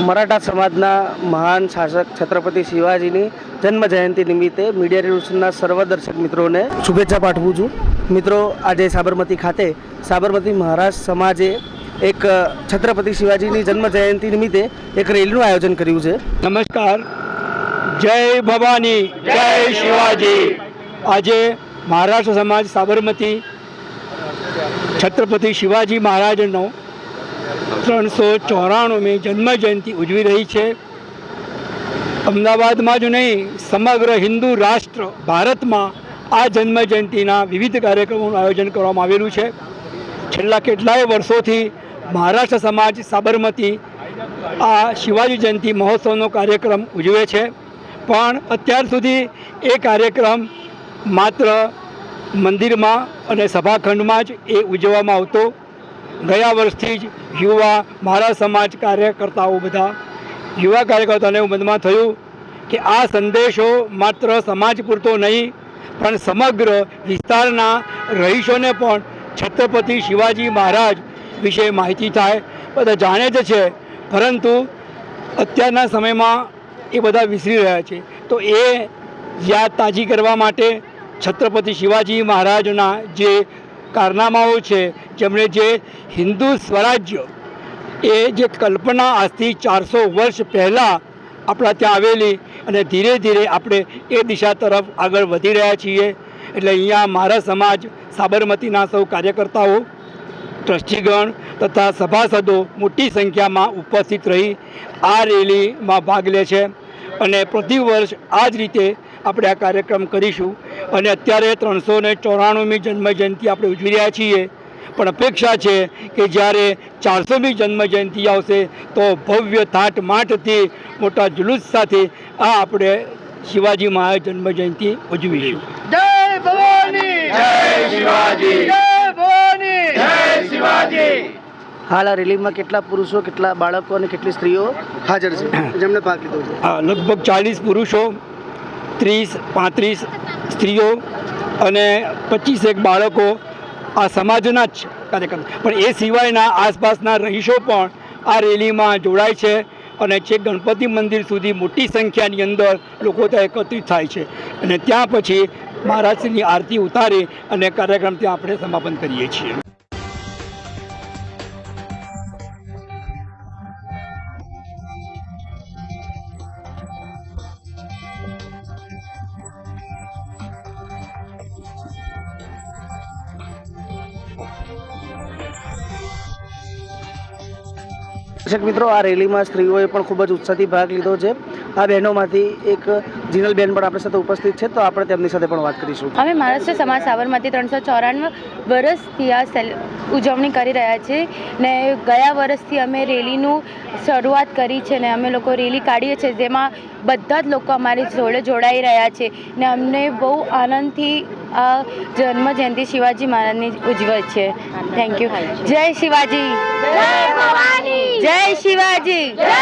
મરાઠા સમાજના મહાન શાસક છત્રપતિ શિવાજીની જન્મ જયંતિ નિમિત્તે મીડિયા રિવોલ્યુશનના સર્વ દર્શક મિત્રોને શુભેચ્છા પાઠવું છું. મિત્રો, આજે સાબરમતી ખાતે સાબરમતી મહારાજ સમાજે એક છત્રપતિ શિવાજીની જન્મ જયંતિ નિમિત્તે એક રેલીનું આયોજન કર્યું છે. નમસ્કાર. જય ભવાની, જય શિવાજી. આજે મહારાષ્ટ્ર સમાજ સાબરમતી છત્રપતિ શિવાજી મહારાજનો ત્રણસો ચોરાણુંમી જન્મજયંતિ ઉજવી રહી છે. અમદાવાદમાં જ નહીં, સમગ્ર હિન્દુ રાષ્ટ્ર ભારતમાં આ જન્મજયંતિના વિવિધ કાર્યક્રમોનું આયોજન કરવામાં આવેલું છે. છેલ્લા કેટલાય વર્ષોથી મહારાષ્ટ્ર સમાજ સાબરમતી આ શિવાજી જયંતિ મહોત્સવનો કાર્યક્રમ ઉજવે છે. પણ અત્યાર સુધી એ કાર્યક્રમ માત્ર મંદિરમાં અને સભાખંડમાં જ એ ઉજવવામાં આવતો ગયા વર્ષથી જ યુવા મારા સમાજ કાર્યકર્તાઓ બધા, યુવા કાર્યકર્તાઓને મનમાં થયું કે આ સંદેશો માત્ર સમાજ પૂરતો નહીં, પણ સમગ્ર વિસ્તારના રહીશોને પણ છત્રપતિ શિવાજી મહારાજ વિશે માહિતી થાય, બધા જાણે જ છે. પરંતુ અત્યારના સમયમાં એ બધા વિસરી રહ્યા છે. તો એ યાદ તાજી કરવા માટે છત્રપતિ શિવાજી મહારાજના જે કારનામાઓ છે, જેમણે જે હિન્દુ સ્વરાજ્ય એ જે કલ્પના આજથી ચારસો વર્ષ પહેલાં આપણા ત્યાં આવેલી અને ધીરે ધીરે આપણે એ દિશા તરફ આગળ વધી રહ્યા છીએ. એટલે અહીંયા મારા સમાજ, સાબરમતીના સૌ કાર્યકર્તાઓ, ટ્રસ્ટીગણ તથા સભાસદો મોટી સંખ્યામાં ઉપસ્થિત રહી આ રેલીમાં ભાગ લે છે. અને પ્રતિ વર્ષ આ જ રીતે આપણે આ કાર્યક્રમ કરીશું. અને અત્યારે ત્રણસો ને ચોરાણુંમી જન્મજયંતિ આપણે ઉજવી રહ્યા છીએ. પણ અપેક્ષા છે કે જ્યારે ચારસોમી જન્મજયંતિ આવશે તો ભવ્ય થાટ માઠથી મોટા જુલુસ સાથે આ આપણે શિવાજી મહારાજ જન્મજયંતિ ઉજવીશું. જય ભવાની! જય શિવાજી! જય ભવાની! જય શિવાજી! હાલ આ રેલીમાં કેટલા પુરુષો કેટલા બાળકો અને કેટલી સ્ત્રીઓ હાજર છે? જેમણે ભાગ લીધો છે. આ લગભગ ચાલીસ પુરુષો ત્રીસ પાંત્રીસ સ્ત્રીઓ અને પચીસેક બાળકો આ સમાજના જ કાર્યક્રમ. પણ એ સિવાયના આસપાસના રહીશો પણ આ રેલીમાં જોડાય છે અને છેક ગણપતિ મંદિર સુધી મોટી સંખ્યાની અંદર લોકો ત્યાં એકત્રિત થાય છે. અને ત્યાં પછી મહારાજની આરતી ઉતારી અને કાર્યક્રમ ત્યાં આપણે સમાપન કરીએ છીએ. દર્શક મિત્રો, આ રેલીમાં સ્ત્રીઓએ પણ ખૂબ જ ઉત્સાહથી ભાગ લીધો છે. આ બહેનોમાંથી એક જીનલ બેન પણ આપણી સાથે ઉપસ્થિત છે, તો આપણે તેમની સાથે પણ વાત કરીશું. અમે મહારાષ્ટ્ર સમાજ સાબરમતી ત્રણસો ચોરાણું વર્ષથી આ ઉજવણી કરી રહ્યા છીએ ને ગયા વર્ષથી અમે રેલીનું શરૂઆત કરી છે ને અમે લોકો રેલી કાઢીએ છીએ, જેમાં બધા જ લોકો અમારી જોડે જોડાઈ રહ્યા છે ને અમને બહુ આનંદથી આ જન્મ જયંતિ શિવાજી મહારાજની ઉજવે છે. થેન્ક યુ જય શિવાજી. જય શિવાજી. જય